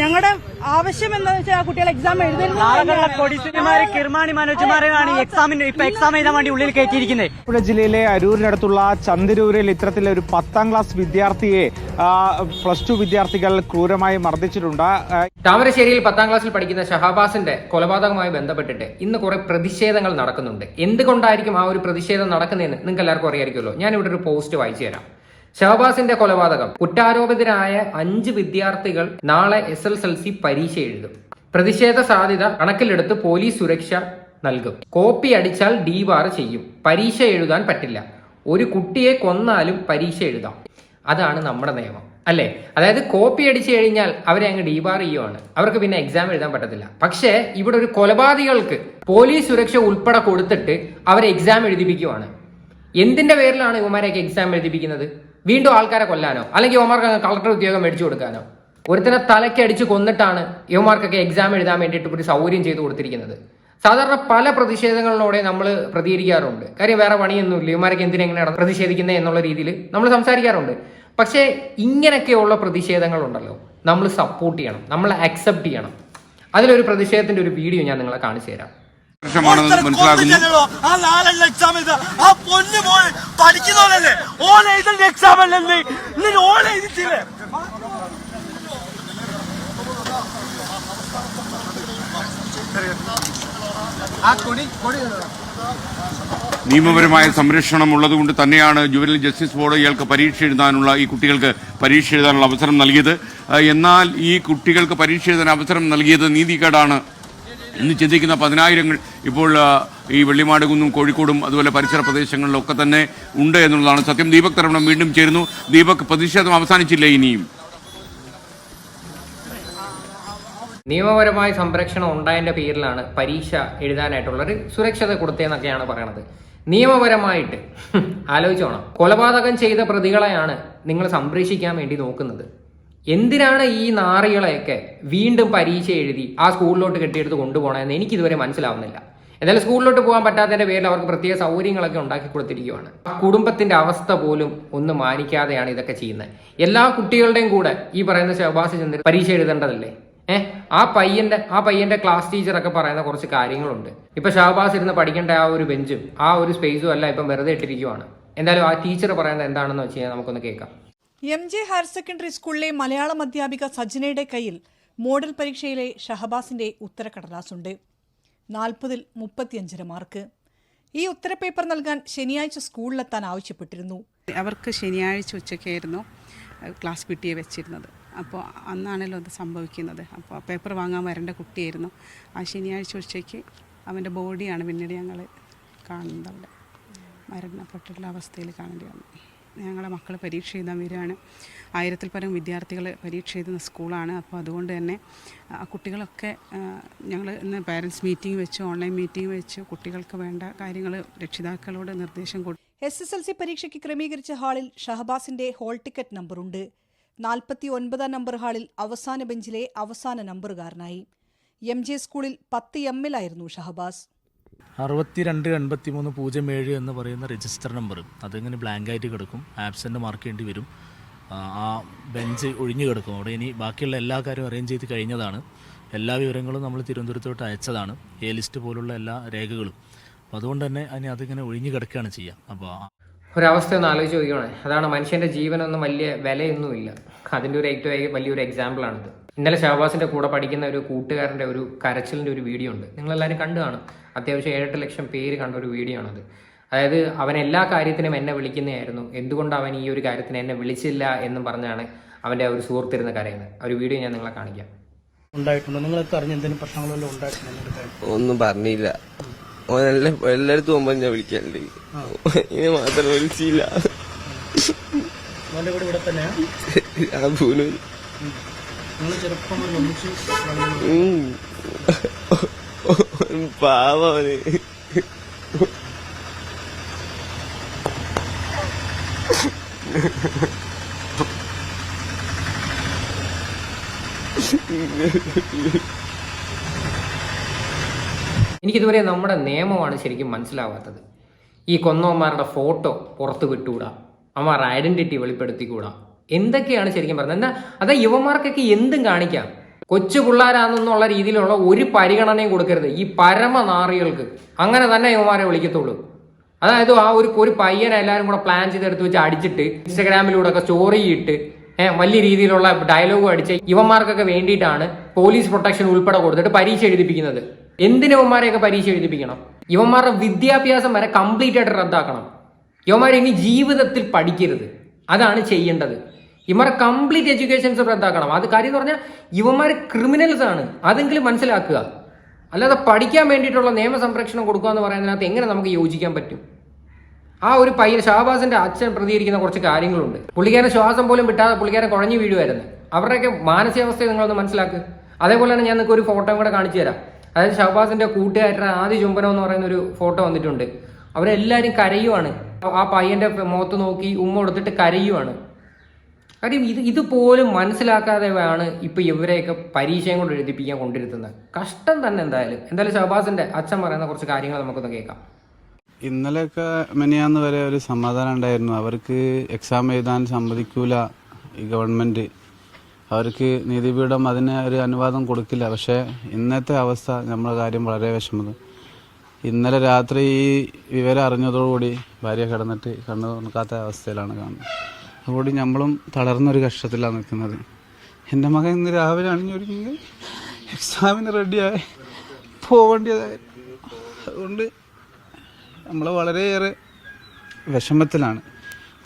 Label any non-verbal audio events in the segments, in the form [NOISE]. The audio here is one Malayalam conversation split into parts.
ഞങ്ങളുടെ ആവശ്യം എന്താണെന്ന് വെച്ചാൽ ആ കുട്ടികൾ എക്സാം എഴുതുന്നത് കിർമാണി മനോജുമാരെയാണ് എക്സാമിന് ഇപ്പൊ എക്സാം എഴുതാൻ വേണ്ടി ഉള്ളിൽ കയറ്റിയിരിക്കുന്നത് ആലപ്പുഴ ജില്ലയിലെ അരൂരിനടുത്തുള്ള ചന്ദരൂരിൽ ഇത്തരത്തിലെ ഒരു പത്താം ക്ലാസ് വിദ്യാർത്ഥിയെ പ്ലസ് ടു വിദ്യാർത്ഥികൾ ക്രൂരമായി മർദ്ദിച്ചിട്ടുണ്ട്. താമരശ്ശേരിയിൽ പത്താം ക്ലാസ്സിൽ പഠിക്കുന്ന ഷഹാബാസിന്റെ കൊലപാതകമായി ബന്ധപ്പെട്ടിട്ട് ഇന്ന് കുറെ പ്രതിഷേധങ്ങൾ നടക്കുന്നുണ്ട്. എന്തുകൊണ്ടായിരിക്കും ആ ഒരു പ്രതിഷേധം നടക്കുന്നതെന്ന് നിങ്ങൾക്ക് എല്ലാവർക്കും അറിയാമായിരിക്കുമല്ലോ ഞാൻ ഇവിടെ ഒരു പോസ്റ്റ് വായിച്ചു തരാം. ഷഹബാസിന്റെ കൊലപാതകം. കുറ്റാരോപിതരായ അഞ്ച് വിദ്യാർത്ഥികൾ നാളെ എസ് എസ് എൽ സി പരീക്ഷ എഴുതും. പ്രതിഷേധ സാധ്യത കണക്കിലെടുത്ത് പോലീസ് സുരക്ഷ നൽകും. കോപ്പി അടിച്ചാൽ ഡീബാർ ചെയ്യും. പരീക്ഷ എഴുതാൻ പറ്റില്ല. ഒരു കുട്ടിയെ കൊന്നാലും പരീക്ഷ എഴുതാം. അതാണ് നമ്മുടെ നിയമം. അല്ലേ? അതായത് കോപ്പി അടിച്ചു കഴിഞ്ഞാൽ അവരെ അങ്ങ് ഡീബാർ ചെയ്യുവാണ്. അവർക്ക് പിന്നെ എക്സാം എഴുതാൻ പറ്റത്തില്ല. പക്ഷേ ഇവിടെ ഒരു കൊലപാതകൾക്ക് പോലീസ് സുരക്ഷ ഉൾപ്പെടെ കൊടുത്തിട്ട് അവരെ എക്സാം എഴുതിപ്പിക്കുവാണ്. എന്തിന്റെ പേരിലാണ് ഇവന്മാരെയൊക്കെ എക്സാം എഴുതിപ്പിക്കുന്നത്? വീണ്ടും ആൾക്കാരെ കൊല്ലാനോ? അല്ലെങ്കിൽ ഇവന്മാർക്ക് കളക്ടർ ഉദ്യോഗം മേടിച്ചു കൊടുക്കാനോ? ഒരുത്തനെ തലക്കടിച്ച് കൊന്നിട്ടാണ് ഇവന്മാർക്കൊക്കെ എക്സാം എഴുതാൻ വേണ്ടിയിട്ട് ഒരു സൗകര്യം ചെയ്തു കൊടുത്തിരിക്കുന്നത്. സാധാരണ പല പ്രതിഷേധങ്ങളിലൂടെ നമ്മൾ പ്രതികരിക്കാറുണ്ട്. കാര്യം വേറെ പണിയൊന്നുമില്ല. ഇവന്മാരൊക്കെ എന്തിനെങ്ങനെയാണ് പ്രതിഷേധിക്കുന്നത് എന്നുള്ള രീതിയിൽ നമ്മൾ സംസാരിക്കാറുണ്ട്. പക്ഷേ ഇങ്ങനെയൊക്കെയുള്ള പ്രതിഷേധങ്ങളുണ്ടല്ലോ. നമ്മൾ സപ്പോർട്ട് ചെയ്യണം. നമ്മൾ അക്സെപ്റ്റ് ചെയ്യണം. അതിലൊരു പ്രതിഷേധത്തിന്റെ ഒരു വീഡിയോ ഞാൻ നിങ്ങളെ കാണിച്ചു തരാം. പഠിക്കുന്നവരല്ലേ ഓൺ എക്സാം അല്ലെന്ന് ഓൺ നിയമപരമായ സംരക്ഷണം ഉള്ളതുകൊണ്ട് തന്നെയാണ് ജുവനൽ ജസ്റ്റിസ് ബോർഡ് ഇയാൾക്ക് പരീക്ഷ എഴുതാനുള്ള ഈ കുട്ടികൾക്ക് പരീക്ഷ എഴുതാനുള്ള അവസരം നൽകിയത്. എന്നാൽ ഈ കുട്ടികൾക്ക് പരീക്ഷ എഴുതാൻ അവസരം നൽകിയത് നീതികേടാണ്. എന്ന് ചിന്തിക്കുന്ന പതിനായിരങ്ങൾ ഇപ്പോൾ ഈ വെള്ളിമാടുകുന്നും കോഴിക്കോടും അതുപോലെ പരിസര പ്രദേശങ്ങളിലൊക്കെ തന്നെ ഉണ്ട് എന്നുള്ളതാണ് സത്യം. ദീപക് തരവണം വീണ്ടും ചേരുന്നു. ദീപക് പ്രതിഷേധം അവസാനിച്ചില്ല ഇനിയും? നിയമപരമായ സംരക്ഷണം ഉണ്ടായതിന്റെ പേരിലാണ് പരീക്ഷ എഴുതാനായിട്ടുള്ളൊരു സുരക്ഷത കൊടുത്തതെന്നൊക്കെയാണ് പറയണത്. നിയമപരമായിട്ട് ആലോചിച്ചോണം. കൊലപാതകം ചെയ്ത പ്രതികളെയാണ് നിങ്ങൾ സംരക്ഷിക്കാൻ വേണ്ടി നോക്കുന്നത്. എന്തിനാണ് ഈ നാറികളെയൊക്കെ വീണ്ടും പരീക്ഷ എഴുതി ആ സ്കൂളിലോട്ട് കെട്ടിയെടുത്ത് കൊണ്ടുപോകണമെന്ന് എനിക്കിതുവരെ മനസ്സിലാവുന്നില്ല. എന്നാലും സ്കൂളിലോട്ട് പോകാൻ പറ്റാത്തതിന്റെ പേരിൽ അവർക്ക് പ്രത്യേക സൗകര്യങ്ങളൊക്കെ ഉണ്ടാക്കി കൊടുത്തിരിക്കുകയാണ്. കുടുംബത്തിന്റെ അവസ്ഥ പോലും ഒന്ന് മാനിക്കാതെയാണ് ഇതൊക്കെ ചെയ്യുന്നത്. എല്ലാ കുട്ടികളുടെയും കൂടെ ഈ പറയുന്ന ശവാസ ചന്ദ്രൻ പരീക്ഷ എഴുതേണ്ടതല്ലേ? ഏഹ് ആ പയ്യന്റെ ആ പയ്യന്റെ ക്ലാസ് ടീച്ചറൊക്കെ പറയുന്ന കുറച്ച് കാര്യങ്ങളുണ്ട്. ഇപ്പൊ ഷാബാസ് ഇരുന്ന് പഠിക്കേണ്ട ആ ഒരു ബെഞ്ചും ആ ഒരു സ്പേസും അല്ല ഇപ്പം വെറുതെ ഇട്ടിരിക്കുവാണ്. എന്തായാലും ആ ടീച്ചർ പറയുന്നത് എന്താണെന്ന് വെച്ച് കഴിഞ്ഞാൽ നമുക്കൊന്ന് കേൾക്കാം. എം ജെ ഹയർ സെക്കൻഡറി സ്കൂളിലെ മലയാളം അധ്യാപിക സജ്ജനയുടെ കയ്യിൽ മോഡൽ പരീക്ഷയിലെ ഷഹബാസിന്റെ ഉത്തരക്കടലാസുണ്ട് നാൽപ്പതിൽ മുപ്പത്തിയഞ്ചര മാർക്ക്. ഈ ഉത്തരപേപ്പർ നൽകാൻ ശനിയാഴ്ച സ്കൂളിലെത്താൻ ആവശ്യപ്പെട്ടിരുന്നു. അവർക്ക് ശനിയാഴ്ച ഉച്ചയ്ക്കായിരുന്നു അഹ് ക്ലാസ് പി വെച്ചിരുന്നത്. അപ്പോൾ അന്നാണല്ലോ അത് സംഭവിക്കുന്നത്. അപ്പോൾ പേപ്പർ വാങ്ങാൻ വരേണ്ട കുട്ടിയായിരുന്നു. ആ ശനിയാഴ്ച ഉച്ചയ്ക്ക് അവന്റെ ബോഡിയാണ് പിന്നീട് ഞങ്ങൾ കാണുന്നത് അവിടെ. മരണപ്പെട്ടിട്ടുള്ള അവസ്ഥയിൽ കാണേണ്ടി വന്നു. ഞങ്ങളെ മക്കൾ പരീക്ഷ എഴുതാൻ വരികയാണ്. ആയിരത്തിൽ പരം വിദ്യാർത്ഥികൾ പരീക്ഷ എഴുതുന്ന സ്കൂളാണ്. അപ്പോൾ അതുകൊണ്ട് തന്നെ ആ കുട്ടികളൊക്കെ ഞങ്ങൾ ഇന്ന് പാരൻസ് മീറ്റിംഗ് വെച്ച് ഓൺലൈൻ മീറ്റിംഗ് വെച്ച്. കുട്ടികൾക്ക് വേണ്ട കാര്യങ്ങൾ രക്ഷിതാക്കളോട് നിർദ്ദേശം കൊടുത്തു എസ് എസ് എൽ സി പരീക്ഷയ്ക്ക് ക്രമീകരിച്ച ഹാളിൽ ഷഹബാസിന്റെ ഹോൾ ടിക്കറ്റ് നമ്പറുണ്ട് നാൽപ്പത്തി ഒൻപതാം നമ്പർ ഹാളിൽ അവസാന ബെഞ്ചിലെ അവസാന നമ്പറുകാരനായി എം ജെ സ്കൂളിൽ പത്ത് എമ്മിലായിരുന്നു ഷഹബാസ്. അറുപത്തിരണ്ട് എൺപത്തി മൂന്ന് പൂജ്യം ഏഴ് എന്ന് പറയുന്ന രജിസ്റ്റർ നമ്പർ അതിങ്ങനെ ബ്ലാങ്ക് ആയിട്ട് കിടക്കും. ആബ്സെന്റ് മാർക്ക് ചെയ്യേണ്ടി വരും. ആ, ബെഞ്ച് ഒഴിഞ്ഞു കിടക്കും. അവിടെ ഇനി ബാക്കിയുള്ള എല്ലാ കാര്യവും അറേഞ്ച് ചെയ്ത് കഴിഞ്ഞതാണ്. എല്ലാ വിവരങ്ങളും നമ്മൾ തിരുവനന്തപുരത്തോട്ട് അയച്ചതാണ്. എ ലിസ്റ്റ് പോലുള്ള എല്ലാ രേഖകളും. അപ്പോൾ അതുകൊണ്ട് തന്നെ അതിന് അതിങ്ങനെ ഒഴിഞ്ഞു കിടക്കുകയാണ് ചെയ്യുക അപ്പോൾ ഒരവസ്ഥ ഒന്ന് ആലോചിച്ച് നോക്കിയോണേ അതാണ് മനുഷ്യന്റെ ജീവനൊന്നും വലിയ വിലയൊന്നുമില്ല. അതിന്റെ ഒരു ഏറ്റവും വലിയൊരു എക്സാമ്പിൾ ആണിത്. ഇന്നലെ ഷഹബാസിന്റെ കൂടെ പഠിക്കുന്ന ഒരു കൂട്ടുകാരന്റെ ഒരു കരച്ചിലിന്റെ ഒരു വീഡിയോ ഉണ്ട്. നിങ്ങളെല്ലാവരും കണ്ടു കാണും. അത്യാവശ്യം ഏഴെട്ട് ലക്ഷം പേര് കണ്ട ഒരു വീഡിയോ ആണത്. അതായത് അവൻ എല്ലാ കാര്യത്തിനും എന്നെ വിളിക്കുന്നതായിരുന്നു. എന്തുകൊണ്ട് അവൻ ഈ ഒരു കാര്യത്തിന് എന്നെ വിളിച്ചില്ല എന്നും പറഞ്ഞാണ് അവന്റെ ആ ഒരു സുഹൃത്തിരുന്ന് കരയുന്നത്. ആ ഒരു വീഡിയോ ഞാൻ നിങ്ങളെ കാണിക്കാം. ഉണ്ടായിട്ടുണ്ട്? നിങ്ങൾക്ക് അറിഞ്ഞ എന്തെങ്കിലും പ്രശ്നങ്ങളെല്ലാം ഉണ്ടായിട്ടുണ്ട് ഒന്നും പറഞ്ഞില്ല. ഓൻ എല്ലാ എല്ലായിടത്തും പോകുമ്പോ ഞാൻ വിളിക്കാറുണ്ട്. ഇനി മാത്രം വിളിച്ചില്ല. അവന്റെ വീട് ഇവിടെ തന്നെയാ? [LAUGHS] പാവന് എനിക്കിതുവരെ നമ്മുടെ നിയമമാണ് ശരിക്കും മനസ്സിലാവാത്തത്. ഈ കൊന്നോമാരുടെ ഫോട്ടോ പുറത്ത് വിട്ടുകൂടാ അമാർ ഐഡന്റിറ്റി വെളിപ്പെടുത്തിക്കൂടാ. എന്തൊക്കെയാണ് ശരിക്കും പറയുന്നത് എന്താ അതാ യുവമാർക്കൊക്കെ എന്തും കാണിക്കാം. കൊച്ചു പിള്ളേരാണെന്നുള്ള രീതിയിലുള്ള ഒരു പരിഗണനയും കൊടുക്കരുത്. ഈ പരമനാറികൾക്ക് അങ്ങനെ തന്നെ യുവമാരെ വിളിക്കത്തുള്ളൂ. അതായത് ആ ഒരു ഒരു പയ്യനെ എല്ലാവരും കൂടെ പ്ലാൻ ചെയ്തെടുത്ത് വെച്ച് അടിച്ചിട്ട് ഇൻസ്റ്റഗ്രാമിലൂടെ ഒക്കെ സ്റ്റോറി ഇട്ട് വലിയ രീതിയിലുള്ള ഡയലോഗ് അടിച്ച് ഇവന്മാർക്കൊക്കെ വേണ്ടിയിട്ടാണ് പോലീസ് പ്രൊട്ടക്ഷൻ ഉൾപ്പെടെ കൊടുത്തിട്ട് പരീക്ഷ എഴുതിപ്പിക്കുന്നത്. എന്തിന് ഇവന്മാരെയൊക്കെ പരീക്ഷ എഴുതിപ്പിക്കണം? ഇവന്മാരുടെ വിദ്യാഭ്യാസം വരെ കംപ്ലീറ്റ് ആയിട്ട് റദ്ദാക്കണം. ഇവന്മാർ ഇനി ജീവിതത്തിൽ പഠിക്കരുത്. അതാണ് ചെയ്യേണ്ടത്. ഇവന്മാരെ കംപ്ലീറ്റ് എഡ്യൂക്കേഷൻസ് റദ്ദാക്കണം. അത് കാര്യം എന്ന് പറഞ്ഞാൽ ഇവന്മാർ ക്രിമിനൽസ് ആണ്. അതെങ്കിലും മനസ്സിലാക്കുക. അല്ലാതെ പഠിക്കാൻ വേണ്ടിയിട്ടുള്ള നിയമസംരക്ഷണം കൊടുക്കുക എന്ന് പറയുന്നതിനകത്ത് എങ്ങനെ നമുക്ക് യോജിക്കാൻ പറ്റും? ആ ഒരു പയ്യൻ ഷാബാസിന്റെ അച്ഛൻ പ്രതികരിക്കുന്ന കുറച്ച് കാര്യങ്ങളുണ്ട്. പുള്ളിക്കാരൻ ശ്വാസം പോലും വിട്ടാതെ പുള്ളിക്കാരൻ കുഴഞ്ഞു വീഴുമായിരുന്നു അവരുടെയൊക്കെ മാനസികാവസ്ഥയെ നിങ്ങളൊന്ന് മനസ്സിലാക്കുക അതേപോലെ തന്നെ ഞാൻ നിങ്ങൾക്ക് ഒരു ഫോട്ടോ കൂടെ കാണിച്ചു തരാം. അതായത് ഷഹബാസിന്റെ കൂട്ടുകാരുടെ ആദ്യ ചുംബനം എന്ന് പറയുന്ന ഒരു ഫോട്ടോ വന്നിട്ടുണ്ട്. അവരെല്ലാവരും കരയുവാണ്. ആ പയ്യന്റെ മുഖത്ത് നോക്കി ഉമ്മ കൊടുത്തിട്ട് കരയുവാണ്. കാര്യം ഇത് ഇതുപോലും മനസ്സിലാക്കാതെയാണ് ഇപ്പൊ ഇവരെയൊക്കെ പരീക്ഷയും കൊണ്ട് എഴുതിപ്പിക്കാൻ കൊണ്ടിരുത്തുന്നത്. കഷ്ടം തന്നെ എന്തായാലും. എന്തായാലും ഷഹബാസിന്റെ അച്ഛൻ പറയുന്ന കുറച്ച് കാര്യങ്ങൾ നമുക്കൊന്ന് കേൾക്കാം. ഇന്നലെയൊക്കെ മെനിയാന്ന് വരെ ഒരു സമാധാനം ഉണ്ടായിരുന്നു. അവർക്ക് എക്സാം എഴുതാൻ സമ്മതിക്കൂല ഈ ഗവൺമെന്റ് അവർക്ക് നീതിപീഠം അതിന് ഒരു അനുവാദം കൊടുക്കില്ല. പക്ഷേ ഇന്നത്തെ അവസ്ഥ നമ്മളെ കാര്യം വളരെ വിഷമത് ഇന്നലെ രാത്രി ഈ വിവരം അറിഞ്ഞതോടുകൂടി ഭാര്യ കിടന്നിട്ട് കണ്ണു നോക്കാത്ത അവസ്ഥയിലാണ് കാണുന്നത്. അതുകൊണ്ട് നമ്മളും തളർന്നൊരു കഷ്ടത്തിലാണ് നിൽക്കുന്നത്. എന്റെ മകൻ ഇന്ന് രാവിലെ അണിഞ്ഞൊരുങ്ങി എക്സാമിന് റെഡിയായി പോവേണ്ടതായി അതുകൊണ്ട് നമ്മൾ വളരെയേറെ വിഷമത്തിലാണ്.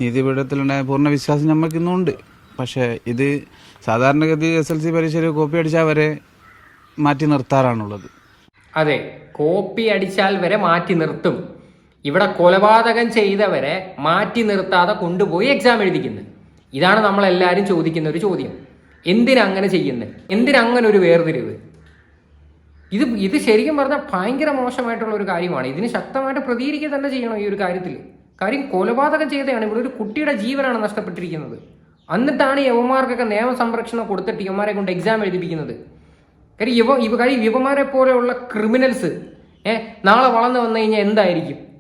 നീതിപീഠത്തിലുണ്ടായ പൂർണ വിശ്വാസം നമുക്ക് ഇന്നുണ്ട്. പക്ഷേ ഇത് സാധാരണഗതി എസ് എൽ സി പരീക്ഷയിൽ കോപ്പി അടിച്ചാൽ വരെ മാറ്റി നിർത്താറാണുള്ളത്. അതെ കോപ്പി അടിച്ചാൽ വരെ മാറ്റി നിർത്തും. ഇവിടെ കൊലപാതകം ചെയ്തവരെ മാറ്റി നിർത്താതെ കൊണ്ടുപോയി എക്സാം എഴുതിക്കുന്നത് ഇതാണ് നമ്മളെല്ലാവരും ചോദിക്കുന്ന ഒരു ചോദ്യം. എന്തിനങ്ങനെ ചെയ്യുന്നത് എന്തിനങ്ങനെ ഒരു വേർതിരിവ്? ഇത് ഇത് ശരിക്കും പറഞ്ഞാൽ ഭയങ്കര മോശമായിട്ടുള്ള ഒരു കാര്യമാണ്. ഇതിന് ശക്തമായിട്ട് പ്രതികരിക്കുക തന്നെ ചെയ്യണം ഈ ഒരു കാര്യത്തിൽ കാര്യം കൊലപാതകം ചെയ്തതാണ് ഇവിടെ ഒരു കുട്ടിയുടെ ജീവനാണ് നഷ്ടപ്പെട്ടിരിക്കുന്നത്. എന്നിട്ടാണ് യവമാർക്കൊക്കെ നിയമസംരക്ഷണം കൊടുത്തിട്ട് യുവമാരെ കൊണ്ട് എക്സാം എഴുതിപ്പിക്കുന്നത്. കാര്യം യുവ ഇവ കാര്യം യുവമാരെ പോലെയുള്ള ക്രിമിനൽസ് ഏഹ് നാളെ വളർന്നു വന്നു കഴിഞ്ഞാൽ എന്തായിരിക്കും?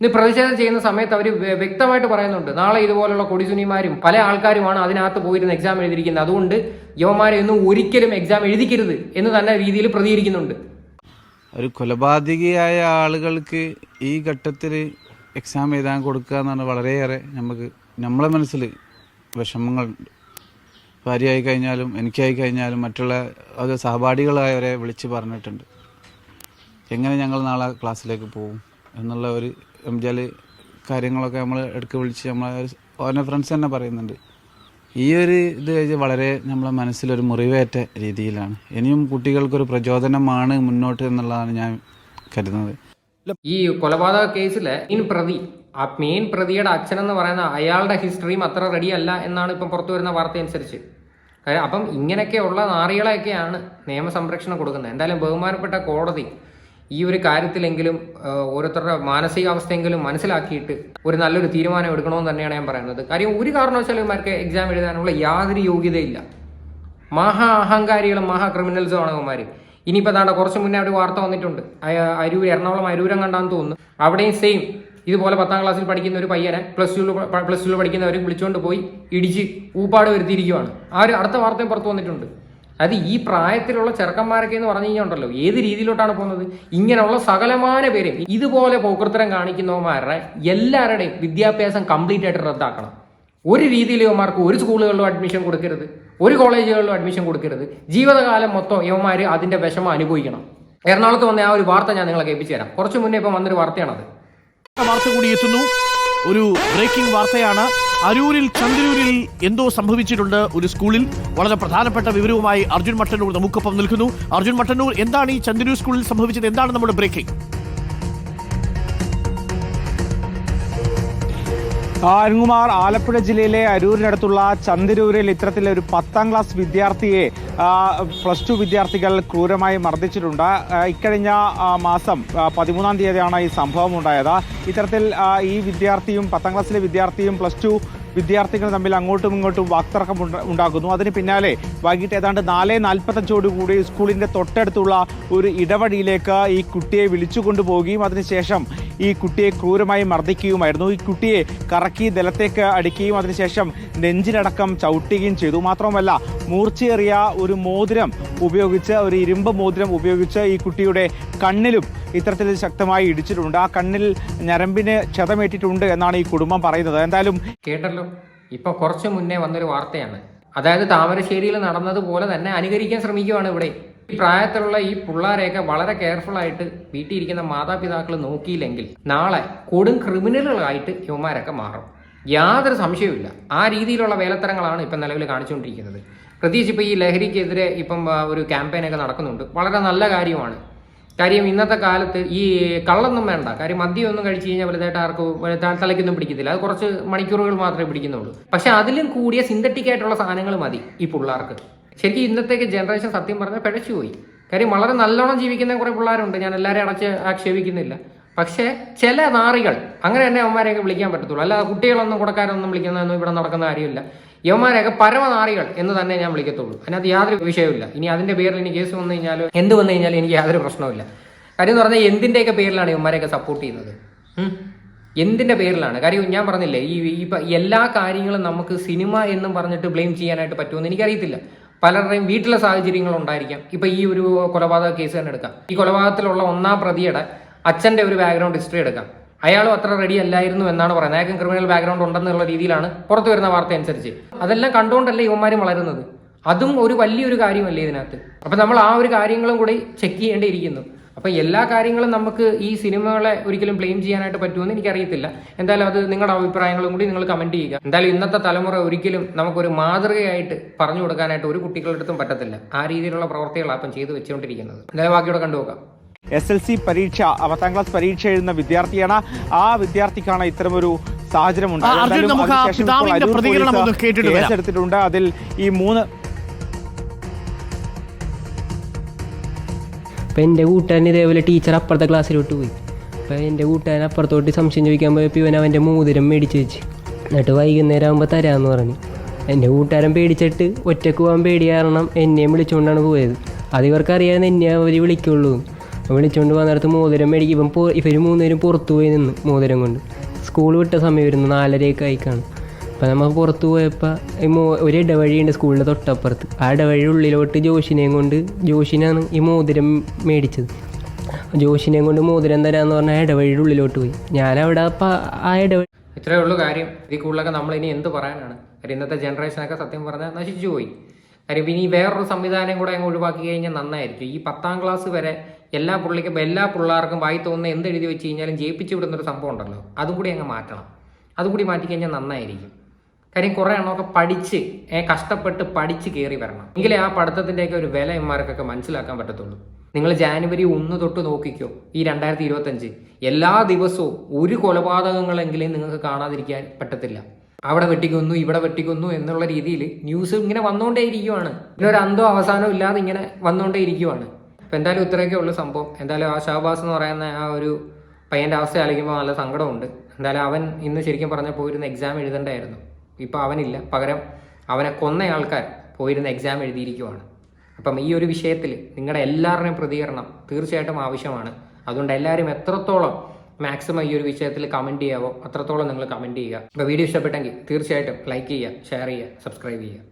ഇന്ന് പ്രതിഷേധം ചെയ്യുന്ന സമയത്ത് അവർ വ്യക്തമായിട്ട് പറയുന്നുണ്ട്. നാളെ ഇതുപോലുള്ള കൊടിസുനിമാരും പല ആൾക്കാരുമാണ് അതിനകത്ത് പോയിരുന്ന എക്സാം എഴുതിയിരിക്കുന്നത്. അതുകൊണ്ട് യുവമാരെ ഒന്നും ഒരിക്കലും എക്സാം എഴുതിക്കരുത് എന്ന് തന്നെ രീതിയിൽ പ്രതികരിക്കുന്നുണ്ട്. ഒരു കൊലപാതകിയായ ആളുകൾക്ക് ഈ ഘട്ടത്തിൽ എക്സാം എഴുതാൻ കൊടുക്കുക എന്നാണ് വളരെയേറെ നമുക്ക് നമ്മളെ മനസ്സിൽ വിഷമങ്ങൾ ഭാര്യയായി കഴിഞ്ഞാലും എനിക്കായി കഴിഞ്ഞാലും മറ്റുള്ള അത് സഹപാഠികളായവരെ വിളിച്ച് പറഞ്ഞിട്ടുണ്ട്. എങ്ങനെ ഞങ്ങൾ നാളെ ക്ലാസ്സിലേക്ക് പോകും എന്നുള്ള ഒരു എംജാൽ കാര്യങ്ങളൊക്കെ നമ്മൾ ഇടയ്ക്ക് വിളിച്ച് നമ്മളെ ഓരോ ഫ്രണ്ട്സ് തന്നെ പറയുന്നുണ്ട്. ഈ ഒരു ഇത് കഴിഞ്ഞ് വളരെ നമ്മളെ മനസ്സിലൊരു മുറിവേറ്റ രീതിയിലാണ്. ഇനിയും കുട്ടികൾക്കൊരു പ്രചോദനമാണ് മുന്നോട്ട് എന്നുള്ളതാണ് ഞാൻ കരുതുന്നത്. ഈ കൊലപാതക കേസിലെ മെയിൻ പ്രതി ആ മെയിൻ പ്രതിയുടെ അച്ഛൻ എന്ന് പറയുന്ന അയാളുടെ ഹിസ്റ്ററിയും അത്ര റെഡിയല്ല എന്നാണ് ഇപ്പം പുറത്തു വരുന്ന വാർത്ത അനുസരിച്ച്. കാര്യം അപ്പം ഇങ്ങനെയൊക്കെയുള്ള നാറികളെയൊക്കെയാണ് നിയമസംരക്ഷണം കൊടുക്കുന്നത്. എന്തായാലും ബഹുമാനപ്പെട്ട കോടതി ഈ ഒരു കാര്യത്തിലെങ്കിലും ഓരോരുത്തരുടെ മാനസികാവസ്ഥയെങ്കിലും മനസ്സിലാക്കിയിട്ട് ഒരു നല്ലൊരു തീരുമാനം എടുക്കണമെന്ന് തന്നെയാണ് ഞാൻ പറയുന്നത്. കാര്യം ഒരു കാരണവശാലും ഇവർക്ക് എക്സാം എഴുതാനുള്ള യാതൊരു യോഗ്യതയില്ല. മഹാ അഹങ്കാരികളും മഹാ ക്രിമിനൽസും ആണ് അവന്മാർ ഇനിയിപ്പോൾ താണ്ട കുറച്ച് മുന്നേ അവിടെ വാർത്ത വന്നിട്ടുണ്ട്. അരൂർ എറണാകുളം അരൂരം കണ്ടാന്ന് തോന്നുന്നു. അവിടെയും സെയിം ഇതുപോലെ പത്താം ക്ലാസ്സിൽ പഠിക്കുന്ന ഒരു പയ്യനെ പ്ലസ് ടു പ്ലസ് ടുവിൽ പഠിക്കുന്നവർ വിളിച്ചുകൊണ്ട് പോയി ഇടിച്ച് ഊപ്പാട് വരുത്തിയിരിക്കുവാണ്. ആ ഒരു അടുത്ത വാർത്തയും പുറത്തു വന്നിട്ടുണ്ട്. അത് ഈ പ്രായത്തിലുള്ള ചെറുക്കന്മാരൊക്കെ എന്ന് പറഞ്ഞു കഴിഞ്ഞാൽ ഏത് രീതിയിലോട്ടാണ് പോകുന്നത്? ഇങ്ങനെയുള്ള സകലമാന പേരെയും ഇതുപോലെ പോക്കൃത്തരം കാണിക്കുന്നവന്മാരുടെ എല്ലാവരുടെയും വിദ്യാഭ്യാസം കംപ്ലീറ്റ് ആയിട്ട് റദ്ദാക്കണം. ഒരു രീതിയിൽ ഇവന്മാർക്ക് ഒരു സ്കൂളുകളിലും അഡ്മിഷൻ കൊടുക്കരുത്. ഒരു കോളേജുകളിലും അഡ്മിഷൻ കൊടുക്കരുത്. ജീവിതകാലം മൊത്തം ഇവന്മാർ അതിന്റെ വിഷമം അനുഭവിക്കണം. എറണാകുളത്ത് വന്ന ആ ഒരു വാർത്ത ഞാൻ നിങ്ങളെ കേൾപ്പിച്ചു തരാം. കുറച്ച് മുന്നേ ഇപ്പം വന്നൊരു വാർത്തയാണത്. വാർത്ത കൂടി എത്തുന്നു. ഒരു ബ്രേക്കിംഗ് വാർത്തയാണ്. അരൂരിൽ ചന്ദ്രൂരിൽ എന്തോ സംഭവിച്ചിട്ടുണ്ട് ഒരു സ്കൂളിൽ. വളരെ പ്രധാനപ്പെട്ട വിവരവുമായി അർജുൻ മട്ടന്നൂർ നമുക്കൊപ്പം നിൽക്കുന്നു. അർജുൻ മട്ടന്നൂർ എന്താണ് ഈ ചന്ദ്രൂർ സ്കൂളിൽ സംഭവിച്ചത്? എന്താണ് നമ്മുടെ ബ്രേക്കിംഗ്? അരുൺകുമാർ ആലപ്പുഴ ജില്ലയിലെ അരൂരിനടുത്തുള്ള ചന്ദരൂരിൽ ഇത്തരത്തിലെ ഒരു പത്താം ക്ലാസ് വിദ്യാർത്ഥിയെ പ്ലസ് ടു വിദ്യാർത്ഥികൾ ക്രൂരമായി മർദ്ദിച്ചിട്ടുണ്ട്. ഇക്കഴിഞ്ഞ മാസം പതിമൂന്നാം തീയതിയാണ് ഈ സംഭവം ഉണ്ടായത്. ഇത്തരത്തിൽ ഈ വിദ്യാർത്ഥിയും പത്താം ക്ലാസ്സിലെ വിദ്യാർത്ഥിയും പ്ലസ് ടു വിദ്യാർത്ഥികൾ തമ്മിൽ അങ്ങോട്ടും ഇങ്ങോട്ടും വാക്തർക്കം ഉണ്ട- ഉണ്ടാകുന്നു അതിന് പിന്നാലെ വൈകിട്ട് ഏതാണ്ട് നാല് നാൽപ്പത്തഞ്ചോടുകൂടി സ്കൂളിന്റെ തൊട്ടടുത്തുള്ള ഒരു ഇടവഴിയിലേക്ക് ഈ കുട്ടിയെ വിളിച്ചു കൊണ്ടുപോവുകയും അതിനുശേഷം ഈ കുട്ടിയെ ക്രൂരമായി മർദ്ദിക്കുകയുമായിരുന്നു. ഈ കുട്ടിയെ കറക്കി നിലത്തേക്ക് അടിക്കുകയും അതിനുശേഷം നെഞ്ചിനടക്കം ചവിട്ടുകയും ചെയ്തു. മാത്രമല്ല മൂർച്ചയേറിയ ഒരു മോതിരം ഉപയോഗിച്ച് ഒരു ഇരുമ്പ് മോതിരം ഉപയോഗിച്ച് ഈ കുട്ടിയുടെ കണ്ണിലും ഇത്തരത്തിൽ ശക്തമായി ഇടിച്ചിട്ടുണ്ട്. ആ കണ്ണിൽ ഞരമ്പിന് ക്ഷതമേറ്റിട്ടുണ്ട് എന്നാണ് ഈ കുടുംബം പറയുന്നത്. എന്തായാലും കേട്ടല്ലോ. ഇപ്പൊ കുറച്ച് മുന്നേ വന്നൊരു വാർത്തയാണ്. അതായത് താമരശ്ശേരിയിൽ നടന്നതുപോലെ തന്നെ അനുകരിക്കാൻ ശ്രമിക്കുകയാണ് ഇവിടെ. ഈ പ്രായത്തിലുള്ള ഈ പിള്ളേരെയൊക്കെ വളരെ കെയർഫുൾ ആയിട്ട് വീട്ടിയിരിക്കുന്ന മാതാപിതാക്കൾ നോക്കിയില്ലെങ്കിൽ നാളെ കൊടും ക്രിമിനലുകളായിട്ട് യുവമാരൊക്കെ മാറും. യാതൊരു സംശയവുമില്ല. ആ രീതിയിലുള്ള വേലത്തരങ്ങളാണ് ഇപ്പം നിലവിൽ കാണിച്ചുകൊണ്ടിരിക്കുന്നത്. പ്രത്യേകിച്ച് ഇപ്പോൾ ഈ ലഹരിക്കെതിരെ ഇപ്പം ഒരു ക്യാമ്പയിനൊക്കെ നടക്കുന്നുണ്ട്. വളരെ നല്ല കാര്യമാണ്. കാര്യം ഇന്നത്തെ കാലത്ത് ഈ കള്ളൊന്നും വേണ്ട. കാര്യം മദ്യമൊന്നും കഴിച്ചു കഴിഞ്ഞാൽ വലുതായിട്ട് ആർക്കും തലയ്ക്കൊന്നും പിടിക്കത്തില്ല. അത് കുറച്ച് മണിക്കൂറുകൾ മാത്രമേ പിടിക്കുന്നുള്ളൂ. പക്ഷെ അതിലും കൂടിയ സിന്തറ്റിക് ആയിട്ടുള്ള സാധനങ്ങൾ മതി ഈ പിള്ളേർക്ക്. ശരിക്കും ഇന്നത്തേക്ക് ജനറേഷൻ സത്യം പറഞ്ഞാൽ പിഴച്ചുപോയി. കാര്യം വളരെ നല്ലോണം ജീവിക്കുന്ന കുറേ പിള്ളേരുണ്ട്. ഞാൻ എല്ലാവരെയും അടച്ച് ആക്ഷേപിക്കുന്നില്ല. പക്ഷേ ചില നാറികൾ അങ്ങനെ തന്നെ അവന്മാരെയൊക്കെ വിളിക്കാൻ പറ്റത്തുള്ളൂ. അല്ലാതെ കുട്ടികളൊന്നും കൊടുക്കാനൊന്നും വിളിക്കുന്നതൊന്നും ഇവിടെ നടക്കുന്ന കാര്യമില്ല. യവന്മാരെയൊക്കെ പരമനാറികൾ എന്ന് തന്നെ ഞാൻ വിളിക്കത്തുള്ളൂ. അതിനകത്ത് യാതൊരു വിഷയമില്ല ഇനി അതിന്റെ പേരിൽ ഇനി കേസ് വന്നു കഴിഞ്ഞാലോ എന്ത് വന്നു കഴിഞ്ഞാലും എനിക്ക് യാതൊരു പ്രശ്നവുമില്ല. കാര്യം എന്ന് പറഞ്ഞാൽ എന്തിന്റെയൊക്കെ പേരിലാണ് ഇവന്മാരെയൊക്കെ സപ്പോർട്ട് ചെയ്യുന്നത്? എന്തിന്റെ പേരിലാണ്? കാര്യം ഞാൻ പറഞ്ഞില്ലേ ഈ ഇപ്പം എല്ലാ കാര്യങ്ങളും നമുക്ക് സിനിമ എന്നും പറഞ്ഞിട്ട് ബ്ലെയിം ചെയ്യാനായിട്ട് പറ്റുമെന്ന് എനിക്കറിയത്തില്ല. പലരുടെയും വീട്ടിലെ സാഹചര്യങ്ങൾ ഉണ്ടായിരിക്കാം. ഇപ്പം ഈ ഒരു കൊലപാതക കേസ് തന്നെ എടുക്കാം. ഈ കൊലപാതകത്തിലുള്ള ഒന്നാം പ്രതിയുടെ അച്ഛന്റെ ഒരു ബാക്ക്ഗ്രൗണ്ട് ഹിസ്റ്ററി എടുക്കാം. അയാളും അത്ര റെഡി അല്ലായിരുന്നു എന്നാണ് പറയുന്നത്. അയാൾക്കും ക്രിമിനൽ ബാക്ക്ഗ്രൗണ്ട് ഉണ്ടെന്നുള്ള രീതിയിലാണ് പുറത്തു വരുന്ന വാർത്ത അനുസരിച്ച്. അതെല്ലാം കണ്ടുകൊണ്ടല്ലേ യുവന്മാരും വളരുന്നത്? അതും ഒരു വലിയൊരു കാര്യമല്ലേ ഇതിനകത്ത്? അപ്പം നമ്മൾ ആ ഒരു കാര്യങ്ങളും കൂടി ചെക്ക് ചെയ്യേണ്ടിയിരിക്കുന്നു. അപ്പം എല്ലാ കാര്യങ്ങളും നമുക്ക് ഈ സിനിമകളെ ഒരിക്കലും ബ്ലെയിം ചെയ്യാനായിട്ട് പറ്റുമെന്ന് എനിക്കറിയത്തില്ല. എന്തായാലും അത് നിങ്ങളുടെ അഭിപ്രായങ്ങളും കൂടി നിങ്ങൾ കമന്റ് ചെയ്യുക. എന്തായാലും ഇന്നത്തെ തലമുറ ഒരിക്കലും നമുക്കൊരു മാതൃകയായിട്ട് പറഞ്ഞു കൊടുക്കാനായിട്ട് ഒരു കുട്ടികളുടെ അടുത്തും പറ്റത്തില്ല. ആ രീതിയിലുള്ള പ്രവർത്തികളാണ് അപ്പം ചെയ്തു വെച്ചുകൊണ്ടിരിക്കുന്നത്. എന്തായാലും ബാക്കിയോടെ കണ്ടുപോകാം എസ് എൽ സി പരീക്ഷ പത്താം ക്ലാസ് പരീക്ഷ എഴുതുന്ന വിദ്യാർത്ഥിയാണ്. ആ വിദ്യാർത്ഥിക്കാണ് ഇത്തരമൊരു സാഹചര്യം ഉണ്ടായിരുന്നു അർജുൻ, നമുക്ക് ആ പിതാവിന്റെ പ്രതികരണം ഒന്ന് കേട്ടിട്ട് വരാം. എടുത്തിട്ടുണ്ട് അതിൽ ഈ മൂന്ന് അപ്പം എന്റെ കൂട്ടുകാരൻ ഇതേപോലെ ടീച്ചർ അപ്പുറത്തെ ക്ലാസ്സിലോട്ട് പോയി. അപ്പോൾ എന്റെ കൂട്ടുകാരൻ അപ്പുറത്തോട്ട് സംശയം ചോദിക്കാൻ പോയപ്പോൾ ഇവൻ അവന്റെ മോതിരം മേടിച്ച് വെച്ച്. എന്നിട്ട് വൈകുന്നേരം ആകുമ്പോൾ തരാമെന്ന് പറഞ്ഞു. എന്റെ കൂട്ടുകാരൻ പേടിച്ചിട്ട് ഒറ്റയ്ക്ക് പോകാൻ പേടി കാരണം എന്നെയും വിളിച്ചുകൊണ്ടാണ് പോയത്. അത് ഇവർക്കറിയാതെ എന്നെ അവർ വിളിക്കുള്ളൂ. വിളിച്ചുകൊണ്ട് പോകാൻ നേരത്ത് മോതിരം മേടിക്കും. ഇവൻ പോ ഇവർ മൂന്നുപേരും പുറത്തു പോയി നിന്ന് മോതിരം കൊണ്ട്. സ്കൂൾ വിട്ട സമയം വരുന്നു നാലരയൊക്കെ ആയിക്കാണ് അപ്പം നമ്മൾ പുറത്തു പോയപ്പോൾ ഈ മോ ഒരു ഇടവഴിയുണ്ട് സ്കൂളിന്റെ തൊട്ടപ്പുറത്ത്. ആ ഇടവഴി ഉള്ളിലോട്ട് ജോഷിനെയും കൊണ്ട് ജോഷിനാണ് ഈ മോതിരം മേടിച്ചത്. ജോഷിനെയും കൊണ്ട് മോതിരം തരാമെന്ന് പറഞ്ഞാൽ ഇടവഴിയുടെ ഉള്ളിലോട്ട് പോയി. ഞാനവിടെ അപ്പം ആ ഇടവഴി ഇത്രയേ ഉള്ളൂ കാര്യം. ഇതിൽ കൂടുതലൊക്കെ നമ്മൾ ഇനി എന്ത് പറയാനാണ്? കാര്യം ഇന്നത്തെ ജനറേഷനൊക്കെ സത്യം പറഞ്ഞാൽ നശിച്ചു പോയി. കാര്യം ഇനി വേറൊരു സംവിധാനം കൂടെ അങ്ങ് ഒഴിവാക്കി കഴിഞ്ഞാൽ നന്നായിരിക്കും. ഈ പത്താം ക്ലാസ് വരെ എല്ലാ പുള്ളിക്കും എല്ലാ പിള്ളേർക്കും വായി തോന്നുന്ന എന്ത് എഴുതി വെച്ച് കഴിഞ്ഞാലും ജയിപ്പിച്ചു വിടുന്ന ഒരു സംഭവം ഉണ്ടല്ലോ. അതും കൂടി അങ്ങ് മാറ്റണം. അതും കൂടി മാറ്റി കഴിഞ്ഞാൽ നന്നായിരിക്കും. കാര്യം കുറെ എണ്ണമൊക്കെ പഠിച്ച് കഷ്ടപ്പെട്ട് പഠിച്ച് കയറി വരണം. എങ്കിലേ ആ പഠിത്തത്തിന്റെയൊക്കെ ഒരു വില എന്മാർക്കൊക്കെ മനസ്സിലാക്കാൻ പറ്റത്തുള്ളൂ. നിങ്ങൾ ജാനുവരി ഒന്ന് തൊട്ട് നോക്കിക്കോ ഈ രണ്ടായിരത്തി ഇരുപത്തഞ്ച് എല്ലാ ദിവസവും ഒരു കൊലപാതകങ്ങളെങ്കിലും നിങ്ങൾക്ക് കാണാതിരിക്കാൻ പറ്റത്തില്ല. അവിടെ വെട്ടിക്കൊന്നു ഇവിടെ വെട്ടിക്കൊന്നു എന്നുള്ള രീതിയിൽ ന്യൂസ് ഇങ്ങനെ വന്നുകൊണ്ടേ ഇരിക്കുവാണ് ഇതിനൊരു അന്തോ അവസാനവും ഇല്ലാതെ ഇങ്ങനെ വന്നുകൊണ്ടേ ഇരിക്കുവാണ് അപ്പം എന്തായാലും ഇത്രയൊക്കെ ഉള്ള സംഭവം. എന്തായാലും ആ ഷാബാസ് എന്ന് പറയുന്ന ആ ഒരു പയ്യന്റെ അവസ്ഥ ആലോചിക്കുമ്പോൾ നല്ല സങ്കടമുണ്ട്. എന്തായാലും അവൻ ഇന്ന് ശരിക്കും പറഞ്ഞാൽ പോയിരുന്ന എക്സാം എഴുതണ്ടായിരുന്നു. ഇപ്പോൾ അവനില്ല. പകരം അവനെ കൊന്ന ആൾക്കാർ പോയിരുന്ന എക്സാം എഴുതിയിരിക്കുവാണ്. അപ്പം ഈ ഒരു വിഷയത്തിൽ നിങ്ങളുടെ എല്ലാവരുടെയും പ്രതികരണം തീർച്ചയായിട്ടും ആവശ്യമാണ്. അതുകൊണ്ട് എല്ലാവരും എത്രത്തോളം മാക്സിമം ഈ ഒരു വിഷയത്തിൽ കമന്റ് ചെയ്യാവോ അത്രത്തോളം നിങ്ങൾ കമന്റ് ചെയ്യുക. അപ്പോൾ വീഡിയോ ഇഷ്ടപ്പെട്ടെങ്കിൽ തീർച്ചയായിട്ടും ലൈക്ക് ചെയ്യുക ഷെയർ ചെയ്യുക സബ്സ്ക്രൈബ് ചെയ്യുക.